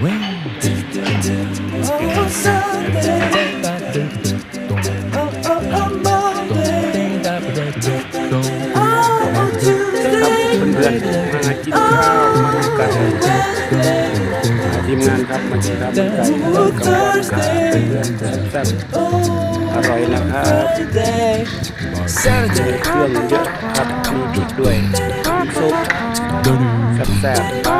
ครับเพื่อนๆมากินข้าวมาดูกันทีมงานครับมากินข้าวมันไก่กับวันครับเพื่อนๆแซ่บๆอร่อยนะครับเครื่องเยอะครับมีพริกด้วยน้ำซุปแซ่บๆ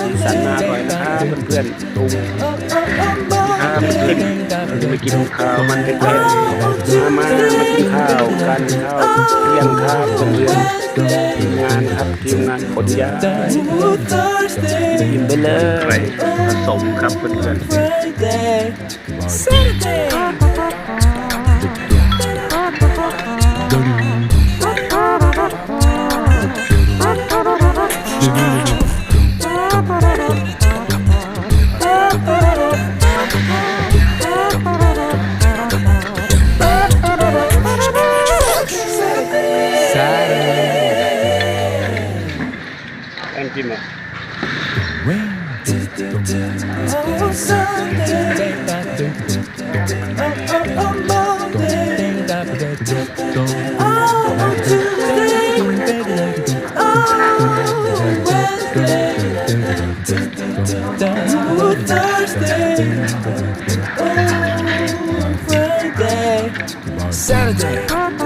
สีสันน่าอร่อยนะครับเพื่อนๆตุ้มครับเพื่อนๆเราจะไปกินข้าวมันเป็ดๆมามามากินข้าวกันข้าวเที่ยงครับเพื่อนทีมงานครับทีมงานขนยากินไปเลยผสมครับเพื่อนๆ Thank you, Monday. Tuesday. Wednesday. Thursday. Friday. Saturday.